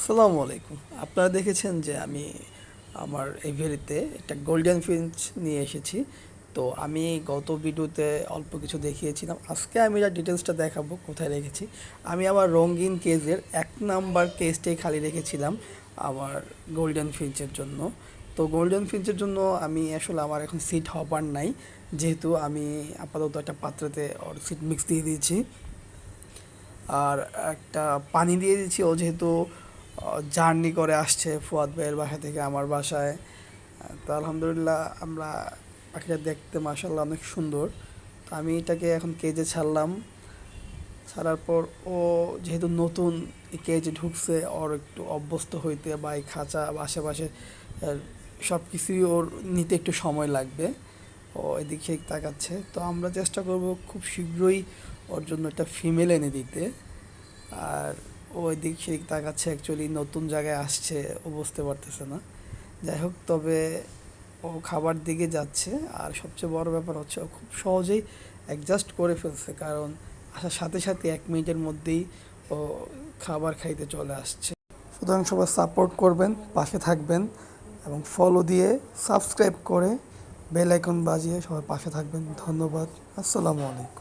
আসসালামু আলাইকুম। আপনারা দেখেছেন যে আমি আমার এভিয়ারিতে একটা গোল্ডেন ফিঞ্চ নিয়ে এসেছি। তো আমি গত ভিডিওতে অল্প কিছু দেখিয়েছিলাম। আজকে আমি যা ডিটেলসটা দেখাবো, কোথায় রেখেছি, আমি আমার রঙিন কেজের এক নাম্বার কেজটাই খালি রেখেছিলাম আমার গোল্ডেন ফিঞ্চের জন্য। তো গোল্ডেন ফিঞ্চের জন্য আমি আসলে আমার এখন সিট হবার নাই। যেহেতু আমি আপাতত একটা পাত্রতে ওর সিট মিক্স দিয়ে দিয়েছি। আর একটা পানি দিয়ে দিয়েছি। ও যেহেতু জার্নি করে আসছে ফুয়াদ ভাইয়ের বাসা থেকে আমার বাসায়। তো আলহামদুলিল্লাহ আমরা পাখিটা দেখতে মাসাল্লাহ অনেক সুন্দর। তো আমি এটাকে এখন কেজে ছাড়লাম। ছাড়ার পর ও যেহেতু নতুন কেজে ঢুকছে, ওর একটু অভ্যস্ত হইতে বা এই খাঁচা বা আশেপাশে সব কিছুই ওর নিতে একটু সময় লাগবে। ও এদিকে তাকাচ্ছে। তো আমরা চেষ্টা করব খুব শীঘ্রই ওর জন্য একটা ফিমেল এনে দিতে। আর ও এদিক সেদিক তাকাচ্ছে অ্যাকচুয়ালি নতুন জায়গায় আসছে, ও বুঝতে পারতেছে না। যাই হোক, তবে ও খাবার দিকে যাচ্ছে, আর সবচেয়ে বড় ব্যাপার হচ্ছে ও খুব সহজেই অ্যাডজাস্ট করে ফেলছে, কারণ আসার সাথে সাথে এক মিনিটের মধ্যেই ও খাবার খাইতে চলে আসছে। সুতরাং সবাই সাপোর্ট করবেন, পাশে থাকবেন, এবং ফলো দিয়ে সাবস্ক্রাইব করে বেল আইকন বাজিয়ে সবাই পাশে থাকবেন। ধন্যবাদ। আসসালামু আলাইকুম।